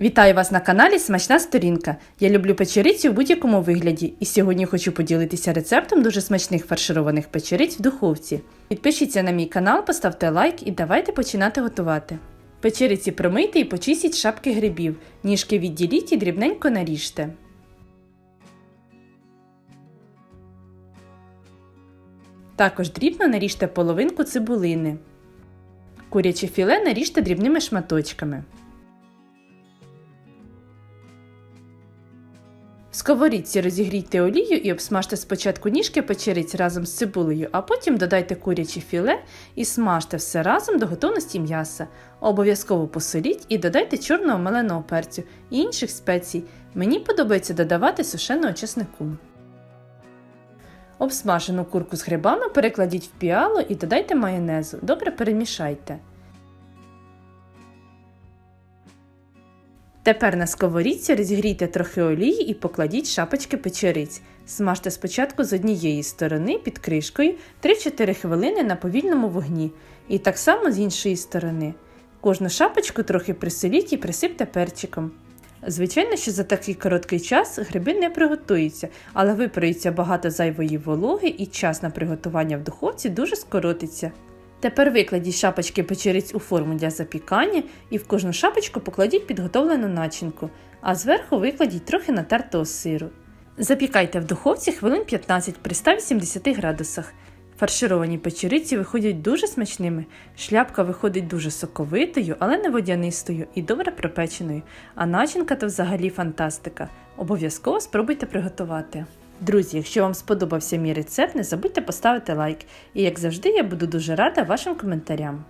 Вітаю вас на каналі Смачна сторінка. Я люблю печериці в будь-якому вигляді, і сьогодні хочу поділитися рецептом дуже смачних фаршированих печериць в духовці. Підпишіться на мій канал, поставте лайк і давайте починати готувати. Печериці промийте і почистіть шапки грибів, ніжки відділіть і дрібненько наріжте. Також дрібно наріжте половинку цибулини. Куряче філе наріжте дрібними шматочками. В сковорідці розігрійте олію і обсмажте спочатку ніжки печериць разом з цибулею, а потім додайте куряче філе і смажте все разом до готовності м'яса. Обов'язково посоліть і додайте чорного меленого перцю і інших спецій. Мені подобається додавати сушеного чеснику. Обсмажену курку з грибами перекладіть в піалу і додайте майонезу. Добре перемішайте. Тепер на сковорідці розігрійте трохи олії і покладіть шапочки печериць. Смажте спочатку з однієї сторони під кришкою 3-4 хвилини на повільному вогні. І так само з іншої сторони. Кожну шапочку трохи присоліть і присипте перчиком. Звичайно, що за такий короткий час гриби не приготуються, але випарується багато зайвої вологи і час на приготування в духовці дуже скоротиться. Тепер викладіть шапочки печериць у форму для запікання і в кожну шапочку покладіть підготовлену начинку, а зверху викладіть трохи натертого сиру. Запікайте в духовці хвилин 15 при 180 градусах. Фаршировані печериці виходять дуже смачними. Шляпка виходить дуже соковитою, але не водянистою і добре пропеченою. А начинка то взагалі фантастика. Обов'язково спробуйте приготувати. Друзі, якщо вам сподобався мій рецепт, не забудьте поставити лайк. І як завжди, я буду дуже рада вашим коментарям.